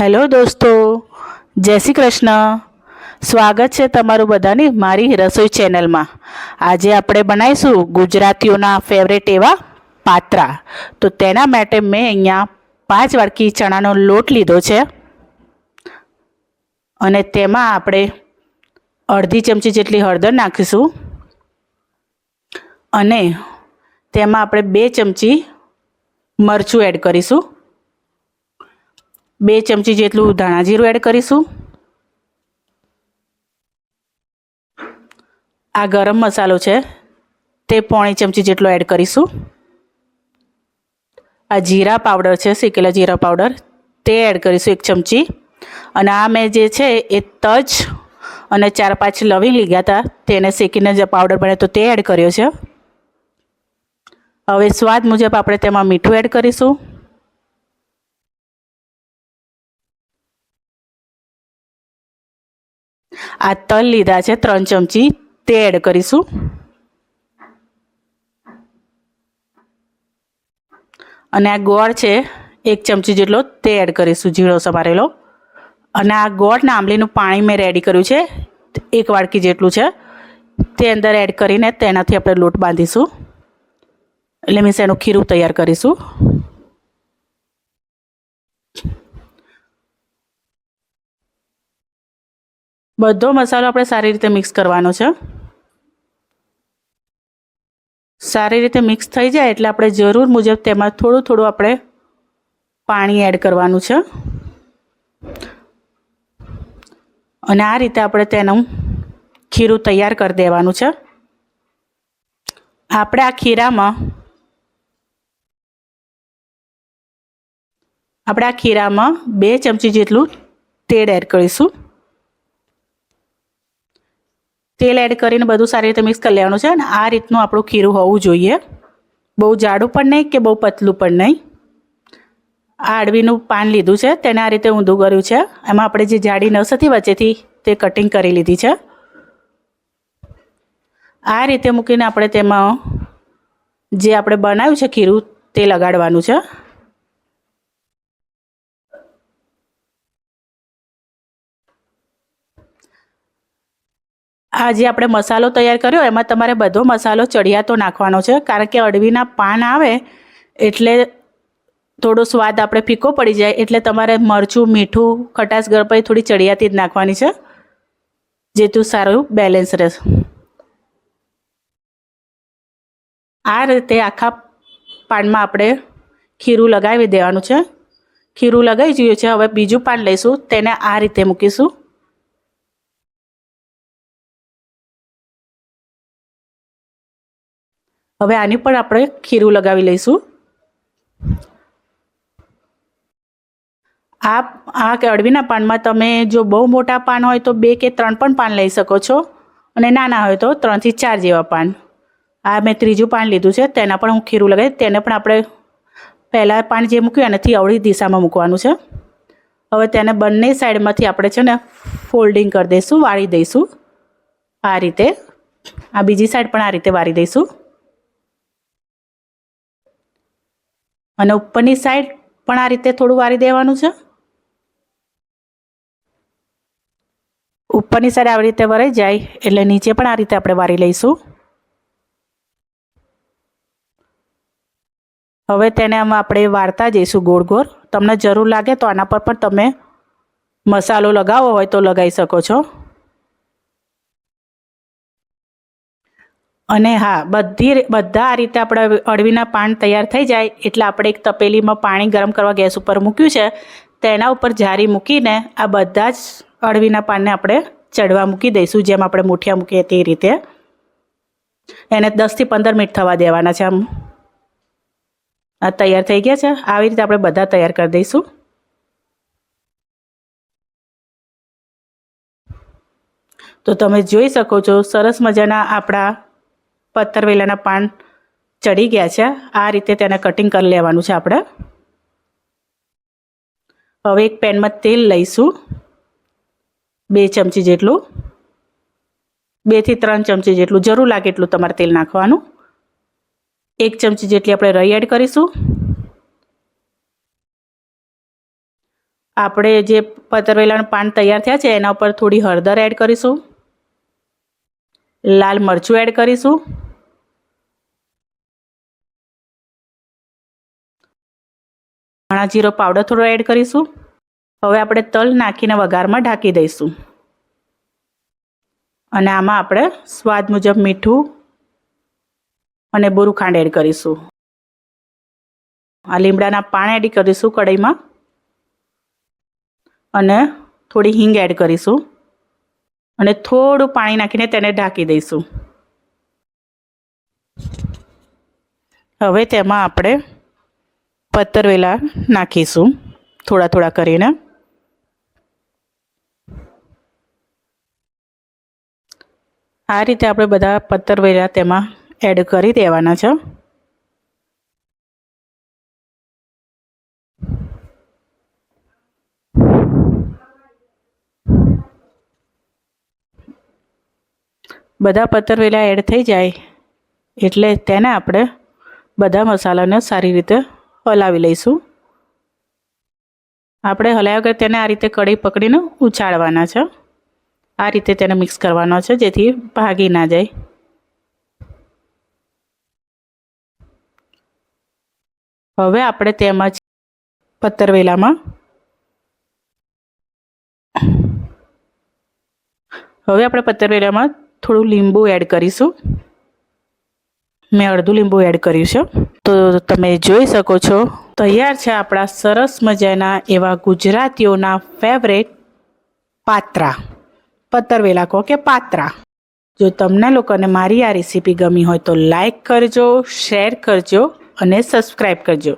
Hello દોસ્તો, જય શ્રી કૃષ્ણ. સ્વાગત છે તમારું બધાની મારી રસોઈ ચેનલમાં. આજે આપણે બનાવીશું ગુજરાતીઓના ફેવરેટ એવા પાત્રા. તો તેના માટે મેં અહીંયા પાંચ વાડકી ચણાનો લોટ લીધો છે. અને તેમાં આપણે અડધી ચમચી જેટલી હળદર નાખીશું. અને તેમાં આપણે બે ચમચી મરચું એડ કરીશું. બે ચમચી જેટલું ધાણા જીરું એડ કરીશું. આ ગરમ મસાલો છે, તે પોણી ચમચી જેટલો એડ કરીશું. આ જીરા પાવડર છે, શેકેલા જીરા પાવડર, તે એડ કરીશું એક ચમચી. અને આ મેં જે છે, એ તજ અને ચાર પાંચ લવિંગ લીધા હતા, તેને શેકીને જે પાવડર બને તો તે એડ કર્યો છે. હવે સ્વાદ મુજબ આપણે તેમાં મીઠું એડ કરીશું. આ તલ લીધા છે, ત્રણ ચમચી તે એડ કરીશું. અને આ ગોળ છે, એક ચમચી જેટલો તે એડ કરીશું જીરો સમારેલો. અને આ ગોળના આંબલીનું પાણી મેં રેડી કર્યું છે, એક વાડકી જેટલું છે. તે અંદર એડ કરીને તેનાથી આપણે લોટ બાંધીશું. એટલે મીન્સ એનું ખીરું તૈયાર કરીશું. બધો મસાલો આપણે સારી રીતે મિક્સ કરવાનો છે. સારી રીતે મિક્સ થઈ જાય એટલે આપણે જરૂર મુજબ તેમાં થોડું થોડું આપણે પાણી એડ કરવાનું છે. અને આ રીતે આપણે તેનું ખીરું તૈયાર કરી દેવાનું છે. આપણે આ ખીરામાં આપણે આ ખીરામાં બે ચમચી જેટલું તેલ એડ કરીશું. તેલ એડ કરીને બધું સારી રીતે મિક્સ કરી લેવાનું છે અને આ રીતનું આપણું ખીરું હોવું જોઈએ. બહુ જાડું પણ નહીં કે બહુ પતલું પણ નહીં. આ અડવીનું પાન લીધું છે, તેને આ રીતે ઊંધું કર્યું છે. એમાં આપણે જે જાડી નસ હતી વચ્ચેથી તે કટિંગ કરી લીધી છે. આ રીતે મૂકીને આપણે તેમાં જે આપણે બનાવ્યું છે ખીરું તે લગાડવાનું છે. આ જે આપણે મસાલો તૈયાર કર્યો, એમાં તમારે બધો મસાલો ચડિયાતો નાખવાનો છે. કારણ કે અડવીના પાન આવે, એટલે થોડો સ્વાદ આપણે ફીકો પડી જાય, એટલે તમારે મરચું, મીઠું, ખટાશ ગરપાઈ થોડી ચડિયાતી જ નાખવાની છે. જેથી સારું બેલેન્સ રહેશે. આ રીતે આખા પાનમાં આપણે ખીરું લગાવી દેવાનું છે. ખીરું લગાવી જોયું છે, હવે બીજું પાન લઈશું, તેને આ રીતે મૂકીશું. હવે આની પણ આપણે ખીરું લગાવી લઈશું. આ આ અળવીના પાનમાં તમે જો બહુ મોટા પાન હોય તો બે કે ત્રણ પણ પાન લઈ શકો છો. અને નાના હોય તો ત્રણથી ચાર જેવા પાન. આ મેં ત્રીજું પાન લીધું છે, તેના પણ હું ખીરું લગાવી તેને પણ આપણે પહેલાં પાન જે મૂક્યું એનાથી અવળી દિશામાં મૂકવાનું છે. હવે તેને બંને સાઈડમાંથી આપણે છે ને ફોલ્ડિંગ કરી દઈશું, વાળી દઈશું. આ રીતે. આ બીજી સાઈડ પણ આ રીતે વાળી દઈશું. અને ઉપરની સાઈડ પણ આ રીતે થોડું વારી દેવાનું છે. ઉપરની સાઈડ આવી રીતે વરાઈ જાય એટલે નીચે પણ આ રીતે આપણે વારી લઈશું. હવે તેને આમાં આપણે વાળતા જઈશું ગોળ ગોળ. તમને જરૂર લાગે તો આના પર પણ તમે મસાલો લગાવવો હોય તો લગાવી શકો છો. અને હા, બધી બધા આ રીતે આપણે અળવીના પાન તૈયાર થઈ જાય એટલે આપણે એક તપેલીમાં પાણી ગરમ કરવા ગેસ ઉપર મૂક્યું છે તેના ઉપર જારી મૂકીને આ બધા જ અળવીના પાનને આપણે ચડવા મૂકી દઈશું, જેમ આપણે મૂઠિયા મૂકીએ તે રીતે. એને દસથી પંદર મિનિટ થવા દેવાના છે આમ. આ તૈયાર થઈ ગયા છે, આવી રીતે આપણે બધા તૈયાર કરી દઈશું. તો તમે જોઈ શકો છો, સરસ મજાના આપણા પત્તરવેલાના પાન ચડી ગયા છે. આ રીતે તેને કટિંગ કરી લેવાનું છે આપણે. હવે એક પેનમાં તેલ લઈશું. બે ચમચી જેટલું. બેથી ત્રણ ચમચી જેટલું. જરૂર લાગે એટલું તમારે તેલ નાખવાનું. એક ચમચી જેટલી આપણે રઈ એડ કરીશું. આપણે જે પતરવેલાના પાન તૈયાર થયા છે, એના ઉપર થોડી હળદર એડ કરીશું. લાલ મરચું એડ કરીશું. ધાણા જીરો પાવડર થોડો એડ કરીશું. હવે આપણે તલ નાખીને વઘારમાં ઢાંકી દઈશું. અને આમાં આપણે સ્વાદ મુજબ મીઠું અને બોરું ખાંડ એડ કરીશું. આ લીમડાના પાન એડ કરીશું કઢાઈમાં. અને થોડી હિંગ એડ કરીશું. અને થોડું પાણી નાખીને તેને ઢાંકી દઈશું. હવે તેમાં આપણે પતરવેલા નાખીશું, થોડા થોડા કરીને. આ રીતે આપણે બધા પતરવેલા તેમાં એડ કરી દેવાના છે. બધા પતરવેલા એડ થઈ જાય, એટલે તેને આપણે બધા મસાલાને સારી રીતે હલાવી લઈશું. આપણે હલાવ્યા વગર તેને આ રીતે કઢી પકડીને ઉછાળવાના છે. આ રીતે તેને મિક્સ કરવાનો છે, જેથી ભાગી ના જાય. હવે આપણે તેમાં પત્તરવેલામાં હવે આપણે પત્તરવેલામાં થોડું લીંબુ એડ કરીશું. મેં અડધું લીંબુ એડ કર્યું છે. તો તમે જોઈ શકો છો, તૈયાર છે આપણા સરસ મજાના એવા ગુજરાતીઓના ફેવરેટ પાત્રા. પતરવેલા કહો કે પાત્રા. જો તમને લોકોને મારી આ રેસીપી ગમી હોય તો લાઈક કરજો શેર કરજો અને સબસ્ક્રાઈબ કરજો.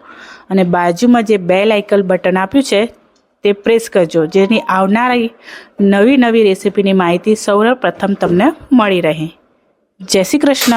અને બાજુમાં જે બેલ આઇકલ બટન આપ્યું છે તે પ્રેસ કરજો. જેની આવનારી નવી નવી રેસીપીની માહિતી સૌપ્રથમ તમને મળી રહે. જય શ્રી કૃષ્ણ.